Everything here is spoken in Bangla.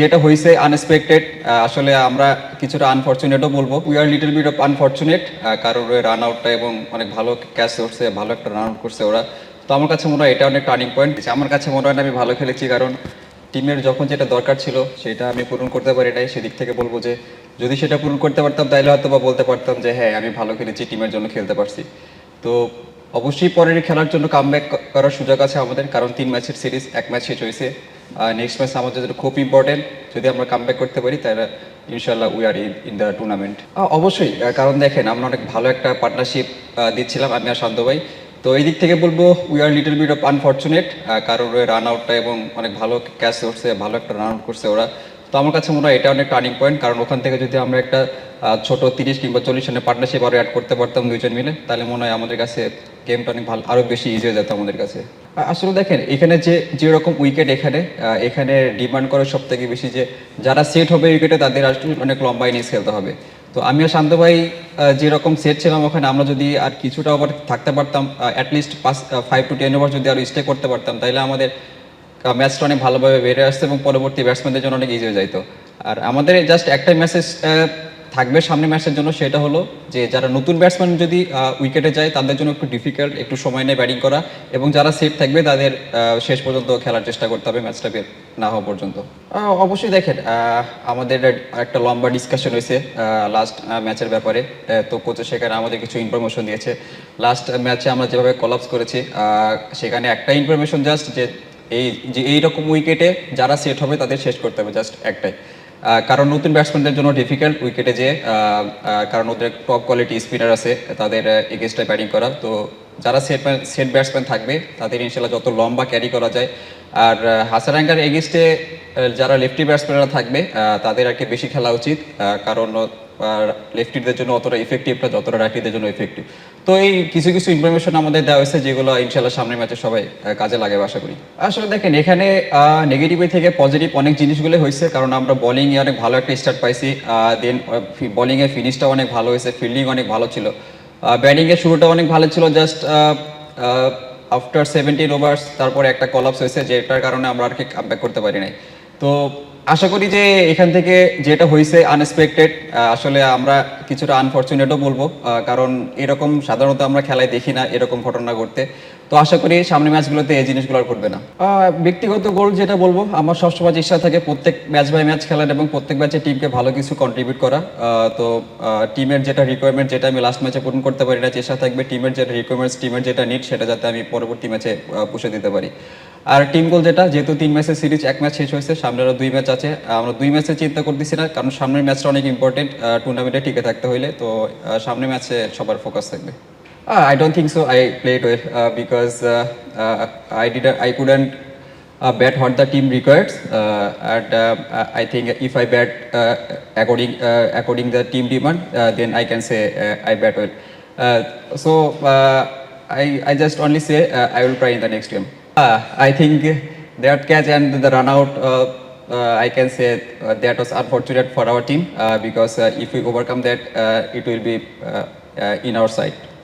যেটা হয়েছে আনএক্সপেক্টেড আসলে আমরা কিছুটা আনফর্চুনেটও বলব। We are little bit of unfortunate কারোর রান আউটটা এবং অনেক ভালো ক্যাচ করছে, ভালো একটা রান আউট করছে ওরা। তো আমার কাছে মনে হয় এটা অনেক টার্নিং পয়েন্ট আমার কাছে মনে হয় না আমি ভালো খেলেছি, কারণ টিমের যখন যেটা দরকার ছিল, সেটা আমি পূরণ করতে পারি নাই। সেদিক থেকে বলব যে, যদি সেটা পূরণ করতে পারতাম তাহলে হয়তো বা বলতে পারতাম যে হ্যাঁ আমি ভালো খেলেছি টিমের জন্য খেলতে পারছি। তো অবশ্যই পরের খেলার জন্য কামব্যাক করার সুযোগ আছে আমাদের, কারণ তিন ম্যাচের সিরিজ এক ম্যাচ শেষ হয়েছে। নেক্সট ম্যাচ আমাদের জন্য খুব ইম্পর্টেন্ট যদি আমরা কামব্যাক করতে পারি, তাহলে ইনশাল্লাহ we are in the tournament অবশ্যই কারণ দেখেন, আমরা অনেক ভালো একটা পার্টনারশিপ দিচ্ছিলাম আমি আর শান্ত ভাই। তো এই দিক থেকে বলব we are little bit of unfortunate কারোর রান আউটটা এবং অনেক ভালো ক্যাচ করছে, ভালো একটা রান আউট করছে ওরা। তো আমার কাছে মনে হয় এটা অনেক টার্নিং পয়েন্ট কারণ ওখান থেকে যদি আমরা একটা ছোট তিরিশ কিংবা চল্লিশ রানের পার্টনারশিপ আরও অ্যাড করতে পারতাম দুইজন মিলে, তাহলে মনে হয় আমাদের কাছে গেমটা অনেক ভালো আরও বেশি ইজি হয়ে যেত আমাদের কাছে। আসলে দেখেন, এখানে যে যেরকম উইকেট এখানে এখানে ডিমান্ড করে সব থেকে বেশি যে, যারা সেট হবে উইকেটে তাদের আসলে অনেক লম্বা ইনিংস খেলতে হবে। তো আমি আর শান্ত ভাই যেরকম সেট ছিলাম ওখানে, আমরা যদি আর কিছুটা ওভার থাকতে পারতাম অ্যাটলিস্ট পাঁচ ফাইভ টু টেন ওভার যদি আরও স্টে করতে পারতাম, তাহলে আমাদের ম্যাচটা অনেক ভালোভাবে বেড়ে আসতো এবং পরবর্তী ব্যাটসম্যানদের জন্য অনেক ইজি হয়ে যাইতো আর আমাদের জাস্ট একটাই মেসেজ থাকবে সামনে ম্যাচের জন্য, সেটা হলো যে যারা নতুন ব্যাটসম্যান যদি উইকেটে যায়, তাদের জন্য একটু ডিফিকাল্ট একটু সময় নিয়ে ব্যাটিং করা এবং যারা সেফ থাকবে, তাদের শেষ পর্যন্ত খেলার চেষ্টা করতে হবে ম্যাচটা বের না হওয়া পর্যন্ত। অবশ্যই দেখেন আমাদের একটা লম্বা ডিসকাশন হয়েছে লাস্ট ম্যাচের ব্যাপারে। তো কোচে সেখানে আমাদের কিছু ইনফরমেশন দিয়েছে। লাস্ট ম্যাচে আমরা যেভাবে কলাপস করেছি সেখানে একটা ইনফরমেশন জাস্ট যে এই যে এইরকম উইকেটে যারা সেট হবে তাদের শেষ করতে হবে জাস্ট একটাই। কারণ নতুন ব্যাটসম্যানদের জন্য ডিফিকাল্ট উইকেটে যে কারণ ওদের টপ কোয়ালিটি স্পিনার আছে, তাদের এগেনস্টে ব্যাটিং করা। তো যারা সেট সেট ব্যাটসম্যান থাকবে, তাদের ইনশাল্লাহ যত লম্বা ক্যারি করা যায়। আর হাসারাঙ্গার এগেনস্টে যারা লেফটি ব্যাটসম্যানরা থাকবে তাদের আর কি বেশি খেলা উচিত কারণ লেফটিদের জন্য অতটা ইফেক্টিভ না, যতটা রাইটিদের জন্য ইফেক্টিভ তো এই কিছু কিছু ইনফরমেশন আমাদের দেওয়া হয়েছে, যেগুলো ইনশাল্লাহ সামনের ম্যাচে সবাই কাজে লাগে আশা করি। আসলে দেখেন, এখানে নেগেটিভ থেকে পজিটিভ অনেক জিনিসগুলো হয়েছে, কারণ আমরা বোলিং এ অনেক ভালো একটা স্টার্ট পাইছি দেন বোলিং এর ফিনিশটা অনেক ভালো হয়েছে ফিল্ডিং অনেক ভালো ছিল। ব্যাটিং এর শুরুটা অনেক ভালো ছিল জাস্ট আফটার সেভেন্টিন ওভার্স তারপরে একটা কলাপস হয়েছে, যেটার কারণে আমরা আর কি কামব্যাক করতে পারি নাই। তো আশা করি যে এখান থেকে যেটা হয়েছে আনএক্সপেক্টেড আসলে আমরা কিছুটা আনফর্চুনেটও বলব কারণ এরকম সাধারণত আমরা খেলায় দেখি না এরকম ঘটনা ঘটতে। তো আশা করি সামনে ম্যাচগুলোতে এই জিনিসগুলো আর ঘটবে না। ব্যক্তিগত গোল যেটা বলব, আমার সবসময় ইচ্ছা থাকে প্রত্যেক ম্যাচ বাই ম্যাচ খেলার এবং প্রত্যেক ম্যাচে টিমকে ভালো কিছু কন্ট্রিবিউট করা। তো টিমের যেটা রিকোয়ারমেন্ট যেটা আমি লাস্ট ম্যাচে পূরণ করতে পারি না, চেষ্টা থাকবে টিমের যেটা রিকোয়ারমেন্টস টিমের যেটা নিড সেটা যাতে আমি পরবর্তী ম্যাচে পুষে দিতে পারি। আর টিম গোল যেটা, যেহেতু তিন ম্যাচের সিরিজ এক ম্যাচ শেষ হয়েছে, সামনে আরও দুই ম্যাচ আছে। আমরা দুই ম্যাচে চিন্তা করতেছি না, কারণ সামনের ম্যাচটা অনেক ইম্পর্টেন্ট টুর্নামেন্টে টিকে থাকতে হইলে। তো সামনের ম্যাচে সবার ফোকাস থাকবে। I don't think so I play it well because I did I couldn't bat what the team requires and I think if I bat according according the team demand then I can say I bat well so I I just only say I will try in the next time uh, I think that catch and the run out uh, uh, I can say uh, that was unfortunate for our team uh, because uh, if we overcome that uh, it will be uh, uh, in our side